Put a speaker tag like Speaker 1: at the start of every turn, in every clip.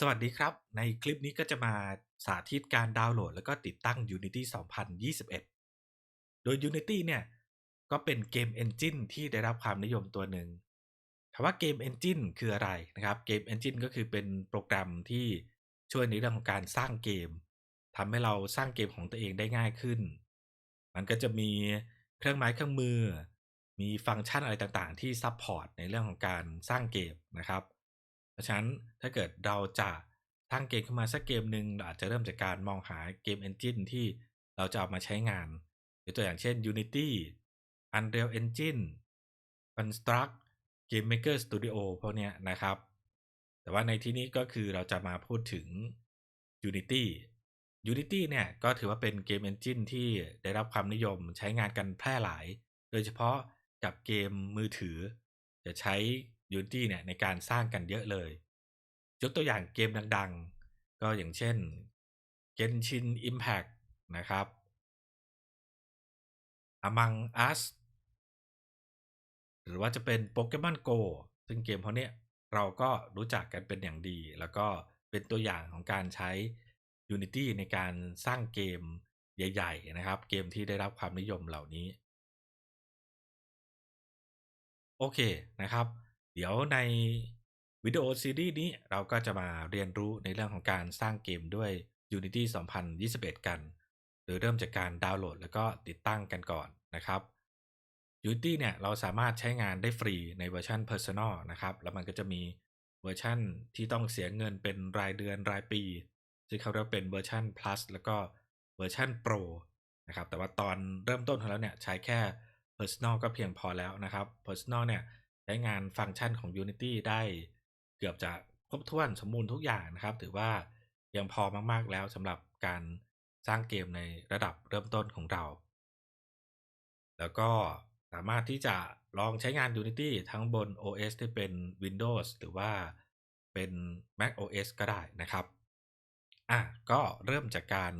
Speaker 1: สวัสดีครับ ในคลิปนี้ก็จะมาสาธิตการดาวน์โหลด แล้วก็ติดตั้ง Unity 2021 โดย Unity เนี่ย ก็เป็นเกมเอนจินที่ได้รับความนิยมตัวหนึ่งคำว่าเกมเอนจินคืออะไรนะครับเกมเอนจินก็คือเป็นโปรแกรมที่ช่วยในเรื่องของการสร้างเกมทำให้เราสร้างเกมของตัวเองได้ง่ายขึ้น มันก็จะมีเครื่องไม้เครื่องมือ มีฟังก์ชันอะไรต่างๆ ที่ซัพพอร์ตในเรื่องของการสร้างเกมนะครับ ราะฉะนั้นถ้าเกิดเราจะสร้างเกมขึ้นมาสักเกมหนึ่งเราอาจจะเริ่มจากการมองหาเกมเอนจินที่เราจะเอามาใช้งานยกตัวอย่างเช่น Unity Unreal Engine Construct Game Maker Studio พวกเนี้ยนะครับ แต่ว่าในที่นี้ก็คือเราจะมาพูดถึง Unity Unity เนี่ยก็ถือว่าเป็นเกมเอนจินที่ได้รับความนิยมใช้งานกันแพร่หลาย โดยเฉพาะกับเกมมือถือ จะใช้ Unity เนี่ยในการสร้างกันเยอะเลย ยกตัวอย่างเกมดังๆ ก็อย่างเช่น Genshin Impact นะครับ Among Us หรือว่าจะเป็น Pokemon Go ซึ่งเกมพวกเนี้ยเราก็รู้จักกันเป็นอย่างดี แล้วก็เป็นตัวอย่างของการใช้ Unity ในการสร้างเกมใหญ่ ๆ นะครับ เกมที่ได้รับความนิยมเหล่านี้ โอเคนะครับ เดี๋ยวในวิดีโอซีรีส์นี้เราก็จะมาเรียนรู้ในเรื่องของการสร้างเกมด้วย Unity 2021 กัน โดยเริ่มจากการดาวน์โหลดแล้วก็ติดตั้งกันก่อนนะครับ Unity เนี่ยเราสามารถใช้งานได้ฟรีในเวอร์ชัน Personal นะครับ แล้วมันก็จะมีเวอร์ชันที่ต้องเสียเงินเป็นรายเดือนรายปีที่งเขาเรียกเป็นเวอร์ชัน Plus แล้วก็เวอร์ชัน Pro นะครับ แต่ว่าตอนเริ่มต้นของเราเนี่ยใช้แค่ Personal ก็เพียงพอแล้วนะครับ Personal เนี่ย ช้งานฟังก์ชันของ Unity ได้เกือบจะครบถ้วนสมบูรณ์ทุกอย่างนะครับ ถือว่ายังพอมากๆแล้วสำหรับการสร้างเกมในระดับเริ่มต้นของเรา แล้วก็สามารถที่จะลองใช้งาน Unity ทั้งบน OS ที่เป็น Windows หรือว่าเป็น Mac OS ก็ได้นะครับ อะ ก็เริ่มจากการ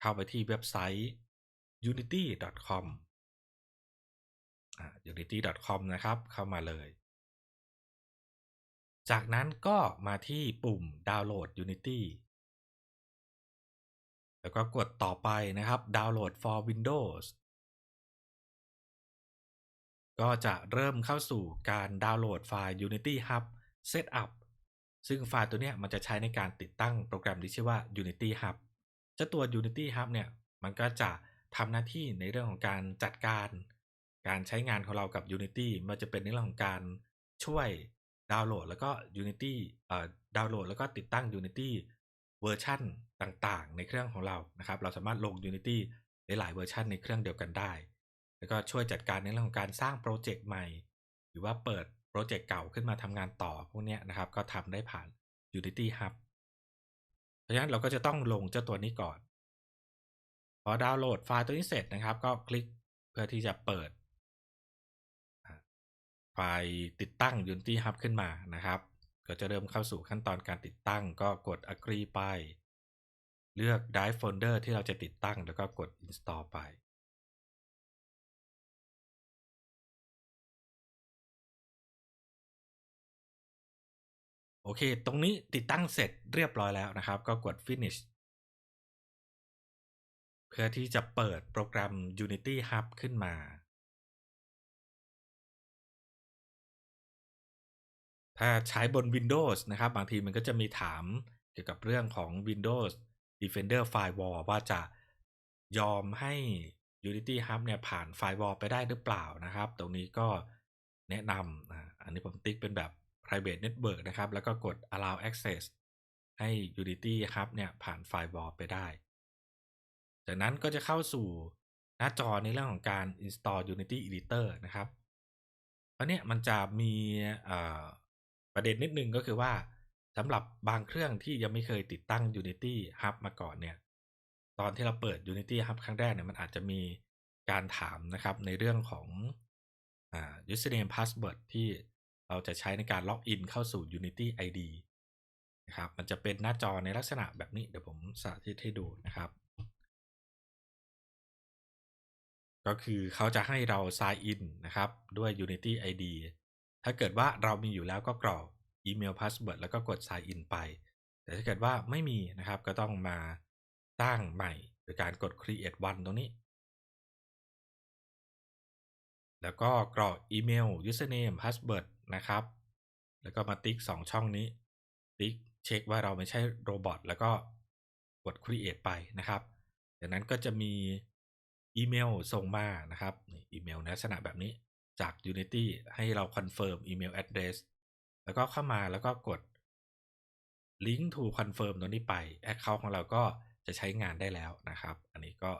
Speaker 1: เข้าไปที่เว็บไซต์ unity.com อ่า unity.com นะครับ เข้ามาเลย จากนั้นก็มาที่ปุ่มดาวน์โหลด Unity แล้วก็กดต่อไปนะครับ Download for Windows ก็จะเริ่มเข้าสู่การดาวน์โหลดไฟล์ Unity Hub Setup ซึ่งไฟล์ตัวเนี้ยมันจะใช้ในการติดตั้งโปรแกรมที่ชื่อว่า Unity Hub เจ้าตัว Unity Hub เนี่ย มันก็จะทำหน้าที่ในเรื่องของการจัดการ การใช้งานของเรากับ Unity มันจะเป็นในเรื่องของการช่วยดาวน์โหลด แล้วก็ Unity เอ่อดาวน์โหลด แล้วก็ติดตั้ง Unity เวอร์ชันต่างๆ ในเครื่องของเรานะครับ เราสามารถลง Unity หลายๆเวอร์ชันในเครื่องเดียวกันได้ แล้วก็ช่วยจัดการในเรื่องของการสร้างโปรเจกต์ใหม่ หรือว่าเปิดโปรเจกต์เก่าขึ้นมาทำงานต่อพวกนี้นะครับ ก็ทำได้ผ่าน Unity Hub เพราะฉะนั้นเราก็จะต้องลงเจ้าตัวนี้ก่อน พอดาวน์โหลดไฟล์ตัวนี้เสร็จนะครับ ก็คลิกเพื่อที่จะเปิด ไฟล์ติดตั้ง Unity Hub ขึ้นมานะครับ ก็จะเริ่มเข้าสู่ขั้นตอนการติดตั้ง ก็กด agree ไป เลือก drive folder ที่เราจะติดตั้ง แล้วก็กด install ไป โอเค ตรงนี้ติดตั้งเสร็จเรียบร้อยแล้วนะครับ ก็กด finish เพื่อที่จะเปิดโปรแกรม Unity Hub ขึ้นมา ถ้าใช้บน Windows นะครับ บางทีมันก็จะมีถามเกี่ยวกับเรื่องของ Windows Defender Firewall ว่าจะยอมให้ Unity Hub เนี่ยผ่าน Firewall ไปได้หรือเปล่านะครับ ตรงนี้ก็แนะนำอันนี้ผมติ๊กเป็นแบบ private network นะครับ แล้วก็กด allow access ให้ Unity Hub เนี่ยผ่าน Firewall ไปได้ จากนั้นก็จะเข้าสู่หน้าจอในเรื่องของการ install Unity Editor นะครับเพราะเนี้ยมันจะมี ประเด็นนิดนึงก็คือว่าสำหรับบางเครื่องที่ยังไม่เคยติดตั้ง Unity Hub มาก่อนเนี่ย ตอนที่เราเปิด Unity Hub ครั้งแรกเนี่ยมันอาจจะมีการถามนะครับในเรื่องของอ่า username password ที่เราจะใช้ในการล็อกอินเข้าสู่ Unity ID นะครับ มันจะเป็นหน้าจอในลักษณะแบบนี้ เดี๋ยวผมสาธิตให้ดูนะครับ ก็คือเขาจะให้เรา sign in นะครับด้วย Unity ID ถ้าเกิดว่าเรามีอยู่แล้วก็กรอกอีเมลพาสเวิร์ดแล้วก็กด sign in ไป แต่ถ้าเกิดว่าไม่มีนะครับก็ต้องมาสร้างใหม่โดยการกด create one ตรงนี้ แล้วก็กรอกอีเมล username password นะครับ แล้วก็มาติ๊ก 2 ช่องนี้ ติ๊กเช็คว่าเราไม่ใช่โรบอทแล้วก็กด create ไปนะครับ จากนั้นก็จะมีอีเมลส่งมานะครับอีเมลลักษณะแบบนี้ จาก Unity ให้เราคอนเฟิร์มอีเมล address แล้วก็เข้ามาแล้วก็กด link to confirm ตัวนี้ไป Account ของเราก็จะใช้งานได้แล้วนะครับ อันนี้ก็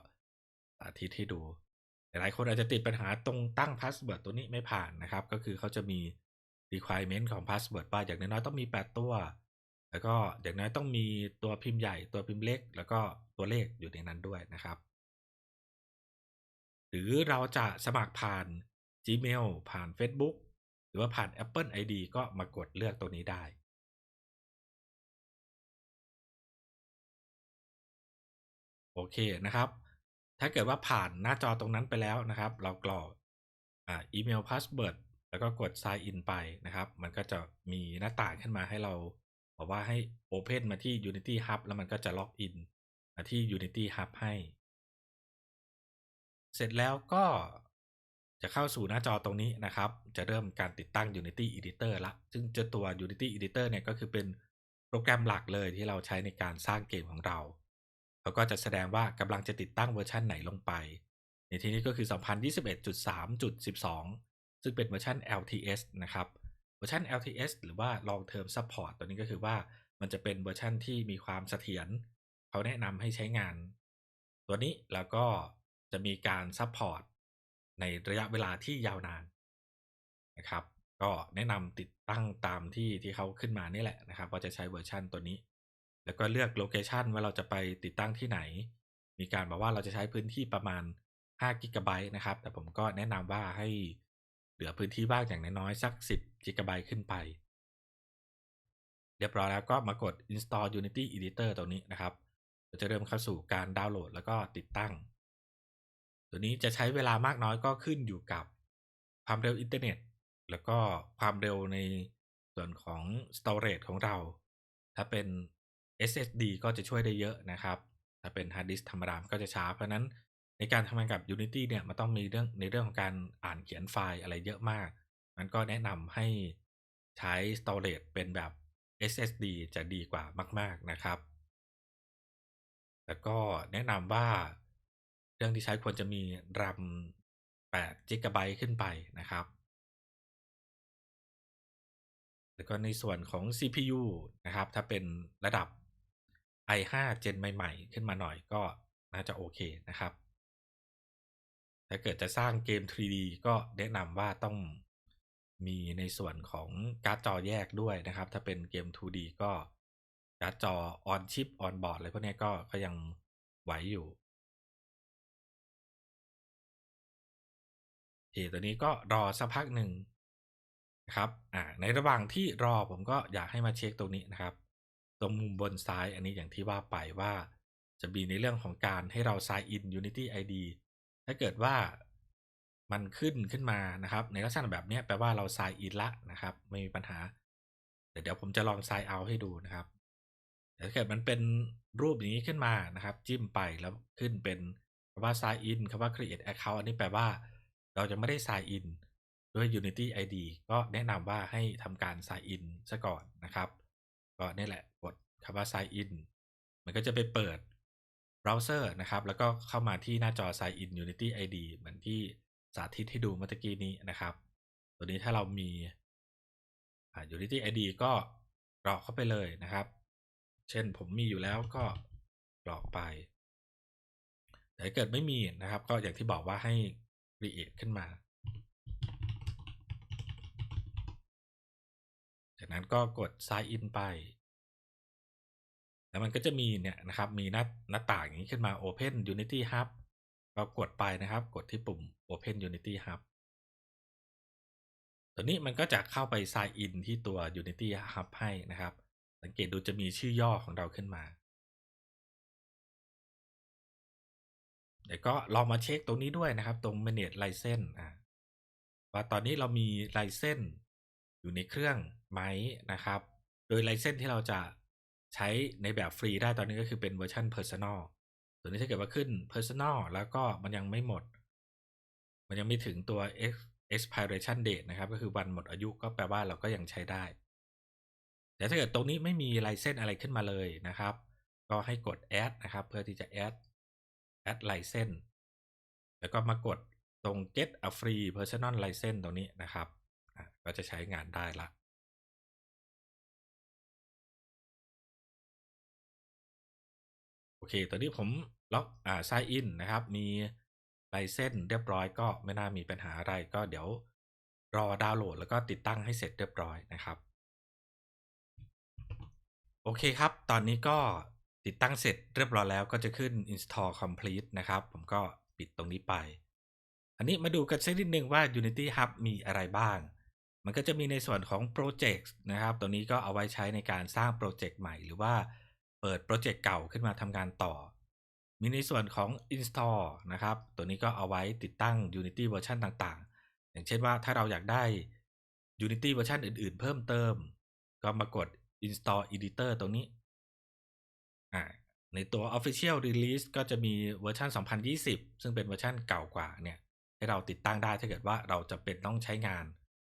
Speaker 1: สาธิตให้ดู หลายคนอาจจะติดปัญหาตรงตั้ง password ตัวนี้ไม่ผ่านนะครับ ก็คือเขาจะมี requirement ของ password ว่าอย่างน้อยๆต้องมี 8 ตัว แล้วก็อย่างน้อยต้องมีตัวพิมพ์ใหญ่ตัวพิมพ์เล็ก แล้วก็ตัวเลขอยู่ในนั้นด้วยนะครับ หรือเราจะสมัครผ่าน Gmail ผ่าน Facebook หรือว่าผ่าน Apple ID ก็มากดเลือกตัวนี้ได้โอเคนะครับ ถ้าเกิดว่าผ่านหน้าจอตรงนั้นไปแล้วนะครับ เรากรอกอีเมลพาสเวิร์ดแล้วก็กด sign in ไปนะครับ มันก็จะมีหน้าต่างขึ้นมาให้เราบอกว่าให้ Open มาที่ Unity Hub แล้วมันก็จะล็อกอินมาที่ Unity Hub ให้ เสร็จแล้วก็ จะเข้าสู่หน้าจอตรงนี้นะครับ จะเริ่มการติดตั้ง Unity Editor ละ ซึ่งเจะตัว Unity Editor เนี่ยก็คือเป็นโปรแกรมหลักเลยที่เราใช้ในการสร้างเกมของเราเขาก็จะแสดงว่ากำลังจะติดตั้งเวอร์ชันไหนลงไป ในที่นี้ก็คือ 2021.3.12 ซึ่งเป็นเวอร์ชัน LTS นะครับ เวอร์ชัน LTS หรือว่า Long Term Support ตัวนี้ก็คือว่ามันจะเป็นเวอร์ชันที่มีความเสถียรเขาแนะนำให้ใช้งาน ตัวนี้แล้วก็จะมีการซัพพอร์ต ในระยะเวลาที่ยาวนานนะครับ ก็แนะนำติดตั้งตามที่ที่เขาขึ้นมานี่แหละนะครับว่าจะใช้เวอร์ชันตัวนี้ แล้วก็เลือกโลเคชันว่าเราจะไปติดตั้งที่ไหน มีการบอกว่าเราจะใช้พื้นที่ประมาณ5กิกะไบต์นะครับ แต่ผมก็แนะนำว่าให้เหลือพื้นที่บ้างอย่างน้อยๆสัก 10กิกะไบต์ขึ้นไป เรียบร้อยแล้วก็มากด install Unity Editor ตรงนี้นะครับเราจะเริ่มเข้าสู่การดาวน์โหลดแล้วก็ติดตั้ง ตัวนี้จะใช้เวลามากน้อยก็ขึ้นอยู่กับความเร็วอินเทอร์เน็ต แล้วก็ความเร็วในส่วนของ storage ของเรา ถ้าเป็น SSD ก็จะช่วยได้เยอะนะครับ ถ้าเป็น hard disk ธรรมดาก็จะช้า เพราะนั้นในการทำงานกับ Unity เนี่ยมันต้องมีเรื่องในเรื่องของการอ่านเขียนไฟล์อะไรเยอะมาก มันก็แนะนำให้ใช้ storage เป็นแบบ SSD จะดีกว่ามาก ๆนะครับ แล้วก็แนะนำว่า รื่องที่ใช้ควรจะมี RAM 8 GB ขึ้นไปนะครับ แล้วก็ในส่วนของ CPU นะครับ ถ้าเป็นระดับ i5 Gen ใหม่ ๆ ขึ้นมาหน่อยก็น่าจะโอเคนะครับ ถ้าเกิดจะสร้างเกม 3D ก็แนะนำว่าต้องมีในส่วนของการ์ดจอแยกด้วยนะครับ ถ้าเป็นเกม 2D ก็การ์ดจอ on chip on board อะไรพวกนี้ก็ก็ยังไหวอยู่ โอเคตัวนี้ก็รอสักพักหนึ่งนะครับอ่าในระหว่างที่รอผมก็อยากให้มาเช็คตรงนี้นะครับ ตรงมุมบนซ้ายอันนี้อย่างที่ว่าไปว่าจะมีในเรื่องของการให้เรา sign in Unity ID ถ้าเกิดว่ามันขึ้นขึ้นมานะครับ ในลักษณะแบบนี้แปลว่าเรา sign in ละนะครับ ไม่มีปัญหาแต่เดี๋ยวผมจะลอง sign out ให้ดูนะครับถ้าเกิดมันเป็นรูปนี้ขึ้นมานะครับ จิ้มไปแล้วขึ้นเป็นคำว่า sign in คำว่า create account อันนี้แปลว่า เราจะไม่ได้ sign in ด้วย Unity ID ก็แนะนำว่าให้ทำการ sign in ซะก่อนนะครับ ก็นี่แหละกดคำว่า sign in มันก็จะไปเปิดเบราว์เซอร์นะครับ แล้วก็เข้ามาที่หน้าจอ sign in Unity ID เหมือนที่สาธิตให้ดูเมื่อกี้นี้นะครับ ตัวนี้ถ้าเรามี Unity ID ก็กรอกเข้าไปเลยนะครับ เช่นผมมีอยู่แล้วก็กรอกไป แต่ถ้าเกิดไม่มีนะครับ ก็อย่างที่บอกว่าให้ create ขึ้นมา จากนั้นก็กด sign in ไป แล้วมันก็จะมีเนี่ยนะครับ มีหน้าหน้าต่างอย่างนี้ขึ้นมา open unity hub ก็กดไปนะครับ กดที่ปุ่ม open unity hub ตัวนี้มันก็จะเข้าไป sign in ที่ตัว unity hub ให้นะครับ สังเกตดูจะมีชื่อย่อของเราขึ้นมา เดี๋ยวก็ลองมาเช็คตรงนี้ด้วยนะครับ ตรง manage license อ่าว่าตอนนี้เรามี license อยู่ในเครื่องไหมนะครับ โดย license ที่เราจะใช้ในแบบฟรีได้ตอนนี้ก็คือเป็นเวอร์ชัน Personal ตัวนี้ถ้าเกิดว่าขึ้น Personal แล้วก็มันยังไม่หมด มันยังไม่ถึงตัว expiration date นะครับ ก็คือวันหมดอายุก็แปลว่าเราก็ยังใช้ได้ แต่ถ้าเกิดตรงนี้ไม่มีลายเส้นอะไรขึ้นมาเลยนะครับ ก็ให้กด add นะครับ เพื่อที่จะ add add license แล้วก็มากดตรง get a free personal license ตรงนี้นะครับ ก็จะใช้งานได้ละโอเค ตอนนี้ผมล็อกอ่า sign in นะครับ มีลายเส้นเรียบร้อยก็ไม่น่ามีปัญหาอะไรก็เดี๋ยวรอดาวน์โหลดแล้วก็ติดตั้งให้เสร็จเรียบร้อยนะครับ โอเคครับ ตอนนี้ก็ ติดตั้งเสร็จเรียบร้อยแล้วก็จะขึ้น install complete นะครับ ผมก็ปิดตรงนี้ไป อันนี้มาดูกันสักนิดนึงว่า Unity Hub มีอะไรบ้าง มันก็จะมีในส่วนของ Project นะครับ ตัวนี้ก็เอาไว้ใช้ในการสร้างโปรเจกต์ใหม่หรือว่าเปิดโปรเจกต์เก่าขึ้นมาทำงานต่อ มีในส่วนของ install นะครับ ตัวนี้ก็เอาไว้ติดตั้ง Unity เวอร์ชันต่างๆ อย่างเช่นว่าถ้าเราอยากได้ Unity เวอร์ชันอื่นๆ เพิ่มเติม ก็มากด install editor ตรงนี้ ในตัว official release ก็จะมีเวอร์ชัน2020 ซึ่งเป็นเวอร์ชันเก่ากว่าเนี่ย ให้เราติดตั้งได้ถ้าเกิดว่าเราจะเป็นต้องใช้งาน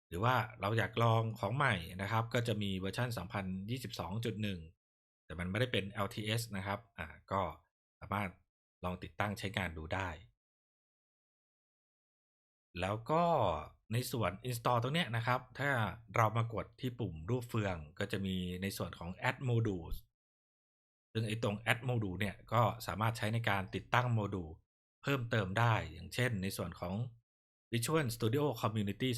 Speaker 1: หรือว่าเราอยากลองของใหม่นะครับ ก็จะมีเวอร์ชัน2022.1 แต่มันไม่ได้เป็น LTS นะครับอ่าก็สามารถลองติดตั้งใช้งานดูได้ แล้วก็ในส่วน install ตรงนี้นะครับ ถ้าเรามากดที่ปุ่มรูปเฟืองก็จะมีในส่วนของ add modules ซึ่งไอ้ตรง add module เนี่ยก็สามารถใช้ในการติดตั้งโมดูลเพิ่มเติมได้ อย่างเช่นในส่วนของ Visual Studio Community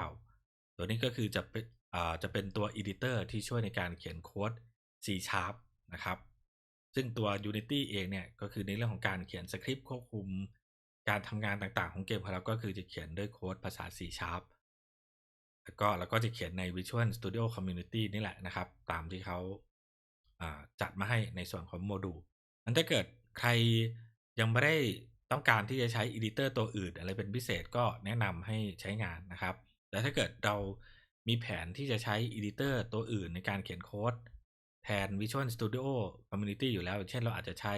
Speaker 1: 2019 ตัวนี้ก็คือจะเป็นจะเป็นตัว editor ที่ช่วยในการเขียนโค้ด C Sharp นะครับ ซึ่งตัว Unity เองเนี่ย ก็คือในเรื่องของการเขียนสคริปต์ควบคุม การทำงานต่างๆ ของเกมของเราก็คือจะเขียนด้วยโค้ดภาษา C Sharp แล้วก็เราก็จะเขียนใน Visual Studio Community นี่แหละนะครับ ตามที่เขา จัดมาให้ในส่วนของโมดูลมันถ้าเกิดใครยังไม่ได้ต้องการที่จะใช้อีดิเตอร์ตัวอื่น อะไรเป็นพิเศษก็แนะนำให้ใช้งานนะครับ แต่ถ้าเกิดเรามีแผนที่จะใช้อีดิเตอร์ตัวอื่นในการเขียนโค้ดแทน Visual Studio Community อยู่แล้ว เช่นเราอาจจะใช้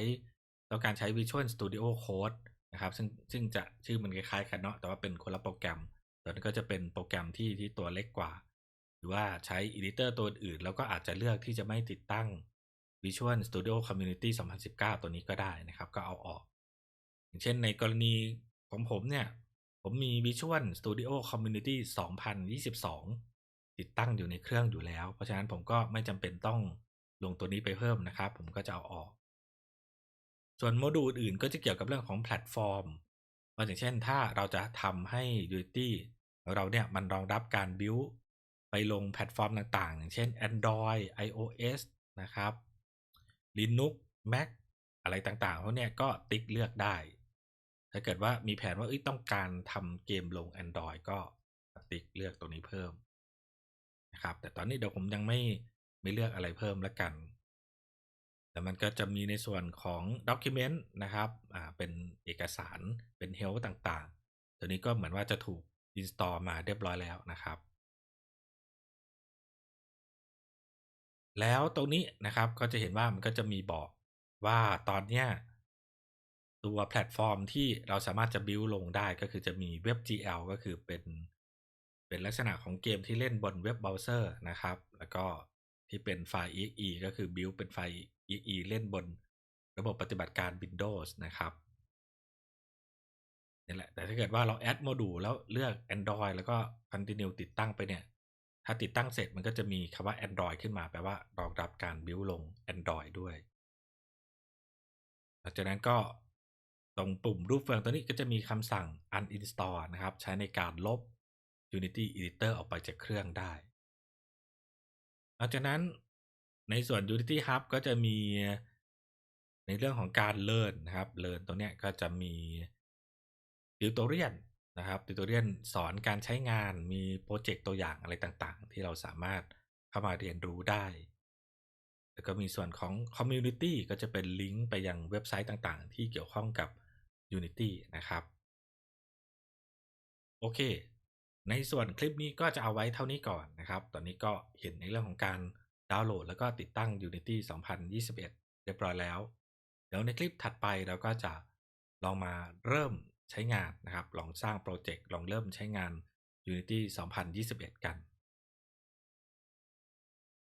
Speaker 1: ต้องการใช้ Visual Studio Code นะครับซึ่งซึ่งจะชื่อมันคล้ายๆกันเนาะแต่ว่าเป็นคนละโปรแกรมตัวนี้ก็จะเป็นโปรแกรมที่ที่ตัวเล็กกว่า หรือว่าใช้อีดิเตอร์ตัวอื่น แล้วก็อาจจะเลือกที่จะไม่ติดตั้ง Visual Studio Community 2019 ตัวนี้ก็ได้นะครับ ก็เอาออก อย่างเช่นในกรณีของผมเนี่ย ผมมี Visual Studio Community 2022 ติดตั้งอยู่ในเครื่องอยู่แล้ว เพราะฉะนั้นผมก็ไม่จำเป็นต้องลงตัวนี้ไปเพิ่มนะครับ ผมก็จะเอาออก ส่วนโมดูลอื่นก็จะเกี่ยวกับเรื่องของแพลตฟอร์มอย่างเช่นถ้าเราจะทำให้ Unity เราเนี่ยมันรองรับการ build ไปลงแพลตฟอร์มต่างๆ อย่างเช่น Android iOS นะครับ Linux Mac อะไรต่างๆพวกเนี้ยก็ติ๊กเลือกได้ ถ้าเกิดว่ามีแผนว่าต้องการทำเกมลง Android ก็ติ๊กเลือกตรงนี้เพิ่มนะครับ แต่ตอนนี้เดี๋ยวผมยังไม่ไม่เลือกอะไรเพิ่มแล้วกันแต่มันก็จะมีในส่วนของ Document นะครับ อ่า เป็นเอกสาร เป็น Help ต่างๆ ตัวนี้ก็เหมือนว่าจะถูก install มาเรียบร้อยแล้วนะครับ แล้วตรงนี้นะครับก็จะเห็นว่ามันก็จะมีบอกว่าตอนเนี้ยตัวแพลตฟอร์มที่เราสามารถจะบิวลงได้ก็คือจะมี WebGL ก็คือเป็นเป็นลักษณะของเกมที่เล่นบนเว็บเบราว์เซอร์นะครับ แล้วก็ที่เป็นไฟล์ exe ก็คือบิวเป็นไฟล์ exe เล่นบนระบบปฏิบัติการ Windows นะครับนี่แหละแต่ถ้าเกิดว่าเราแอดโมดูลแล้วเลือก Android แล้วก็ continue ติดตั้งไปเนี่ย ถ้าติดตั้งเสร็จมันก็จะมีคำว่า Android ขึ้นมาแปลว่ารองรับการบิวลง Android ด้วยหลังจากนั้นก็ตรงปุ่มรูปเฟืองตัวนี้ก็จะมีคำสั่ง uninstall นะครับ ใช้ในการลบ Unity Editor ออกไปจากเครื่องได้ หลังจากนั้นในส่วน Unity Hub ก็จะมีในเรื่องของการเลิร์นนะครับเลิร์นตรงนี้ก็จะมีติวตอเรียน นะครับติวตอเรียนสอนการใช้งานมีโปรเจกต์ตัวอย่างอะไรต่างๆ ที่เราสามารถเข้ามาเรียนรู้ได้ แล้วก็มีส่วนของ Community ก็จะเป็นลิงก์ไปยังเว็บไซต์ต่างๆ ที่เกี่ยวข้องกับ Unity นะครับ โอเค ในส่วนคลิปนี้ก็จะเอาไว้เท่านี้ก่อนนะครับ ตอนนี้ก็เห็นในเรื่องของการดาวน์โหลด แล้วก็ติดตั้ง Unity 2021 เรียบร้อยแล้ว เดี๋ยวในคลิปถัดไปเราก็จะลองมาเริ่ม ใช้งานนะครับ ลองสร้างโปรเจกต์ ลองเริ่มใช้งาน Unity 2021 กัน